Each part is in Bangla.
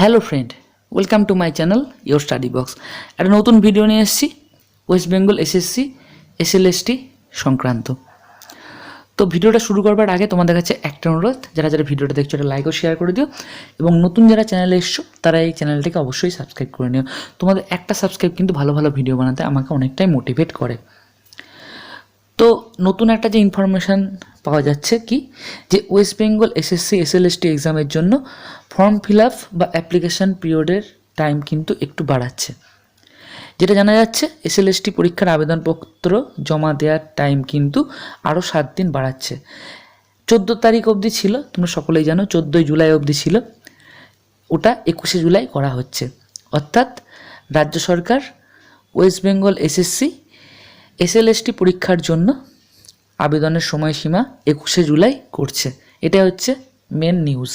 Hello friend welcome to my channel your study box একটা নতুন ভিডিও নিয়ে এসেছি ওয়েস্ট বেঙ্গল এসএসসি এসএলএসটি সংক্রান্ত। তো ভিডিওটা শুরু করবার আগে তোমাদের কাছে একটা অনুরোধ, যারা যারা ভিডিওটা দেখছ একটা লাইক ও শেয়ার করে দিও, এবং নতুন যারা চ্যানেলে এসছো, তারা এই চ্যানেলটিকে অবশ্যই সাবস্ক্রাইব করে নিও। তোমাদের একটা সাবস্ক্রাইব কিন্তু ভালো ভালো ভিডিও বানাতে আমাকে অনেকটাই মোটিভেট করে। তো নতুন একটা যে ইনফরমেশান পাওয়া যাচ্ছে কি? যে ওয়েস্ট বেঙ্গল এসএসসি এসএলএসটি এক্সামের জন্য ফর্ম ফিল আপ বা অ্যাপ্লিকেশান পিরিয়ডের টাইম কিন্তু একটু বাড়াচ্ছে। যেটা জানা যাচ্ছে এসএলএসটি পরীক্ষার আবেদনপত্র জমা দেওয়ার টাইম কিন্তু আরও সাত দিন বাড়াচ্ছে। চোদ্দ তারিখ অবধি ছিল, তোমরা সকলেই জানো, চোদ্দোই জুলাই অবধি ছিল। ওটা একুশে জুলাই করা হচ্ছে। অর্থাৎ রাজ্য সরকার ওয়েস্ট বেঙ্গল এসএসসি এসএলএসটি পরীক্ষার জন্য আবেদনের সময়সীমা একুশে জুলাই করছে। এটা হচ্ছে মেন নিউজ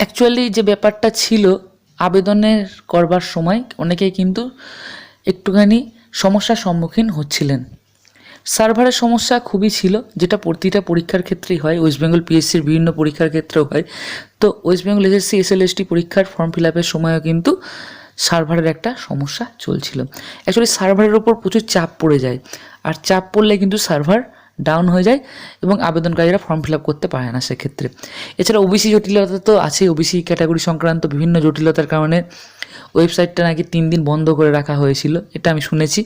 অ্যাকচুয়ালি যে ব্যাপারটা ছিল, আবেদনের করবার সময় অনেকেই কিন্তু একটুখানি সমস্যার সম্মুখীন হচ্ছিলেন। সার্ভারের সমস্যা খুবই ছিল, যেটা প্রতিটা পরীক্ষার ক্ষেত্রেই হয় ওয়েস্ট বেঙ্গল পিএসসির বিভিন্ন পরীক্ষার ক্ষেত্রেও হয়। তো ওয়েস্ট বেঙ্গল এসএসসি এসএলএসটি পরীক্ষার ফর্ম ফিল আপের সময়ও কিন্তু সার্ভারের একটা সমস্যা চলছিল। অ্যাকচুয়ালি সার্ভারের ওপর প্রচুর চাপ পড়ে যায়। আর চাপ পড়লে কিন্তু সার্ভার ডাউন হয়ে যায় এবং আবেদনকারীরা ফর্ম ফিল করতে পারে না সেক্ষেত্রে। এছাড়া ওবিসি জটিলতা তো আছেই। ওবিসি ক্যাটাগরি সংক্রান্ত বিভিন্ন জটিলতার কারণে ওয়েবসাইটটা নাকি তিন দিন বন্ধ করে রাখা হয়েছিল, এটা আমি শুনেছি।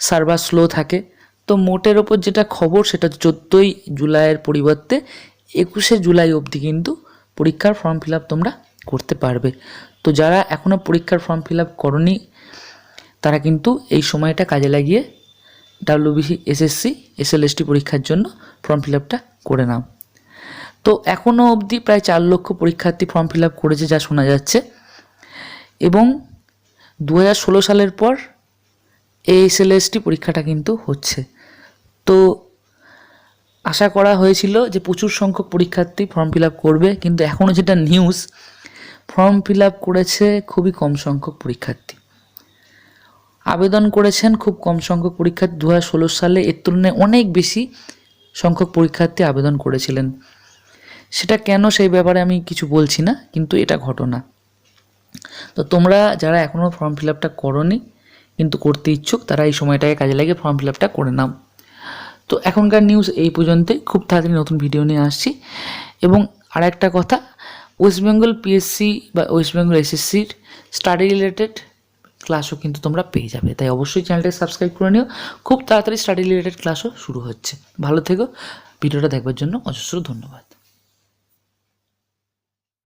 সার্ভার স্লো থাকে। তো মোটের ওপর যেটা খবর সেটা চোদ্দোই জুলাইয়ের পরিবর্তে একুশে জুলাই অবধি কিন্তু পরীক্ষার ফর্ম ফিল তোমরা করতে পারবে। তো যারা এখনও পরীক্ষার ফর্ম ফিল আপ করনি, তারা কিন্তু এই সময়টা কাজে লাগিয়ে ডাব্লিউবিসি এসএসসি এসএলএসটি পরীক্ষার জন্য ফর্ম ফিল আপটা করে নাও। তো এখনও অবধি প্রায় চার লক্ষ পরীক্ষার্থী ফর্ম ফিল আপ করেছে যা শোনা যাচ্ছে। এবং দু সালের পর এই এসএলএসটি পরীক্ষাটা কিন্তু হচ্ছে। তো আশা করা হয়েছিল যে প্রচুর সংখ্যক পরীক্ষার্থী ফর্ম ফিল আপ করবে, কিন্তু এখনও যেটা নিউজ ফর্ম ফিল আপ করেছে খুবই কম সংখ্যক পরীক্ষার্থী। আবেদন করেছেন খুব কম সংখ্যক পরীক্ষার্থী। দু হাজার ষোলো সালে এর তুলনায় অনেক বেশি সংখ্যক পরীক্ষার্থী আবেদন করেছিলেন। সেটা কেন সেই ব্যাপারে আমি কিছু বলছি না, কিন্তু এটা ঘটনা। তো তোমরা যারা এখনও ফর্ম ফিল আপটা করনি, কিন্তু করতে ইচ্ছুক, তারা এই সময়টাকে কাজে লাগিয়ে ফর্ম ফিল আপটা করে নাও। তো এখনকার নিউজ এই পর্যন্তই। খুব তাড়াতাড়ি নতুন ভিডিও নিয়ে আসছি। এবং আর একটা কথা ওয়েস্ট বেঙ্গল পিএসসি বা ওয়েস্ট বেঙ্গল এসএসসির স্টাডি রিলেটেড ক্লাসও কিন্তু তোমরা পেয়ে যাবে। তাই অবশ্যই চ্যানেলটাকে সাবস্ক্রাইব করে নিও। খুব তাড়াতাড়ি স্টাডি রিলেটেড ক্লাসও শুরু হচ্ছে। ভালো থেকো। ভিডিওটা দেখবার জন্য অজস্র ধন্যবাদ।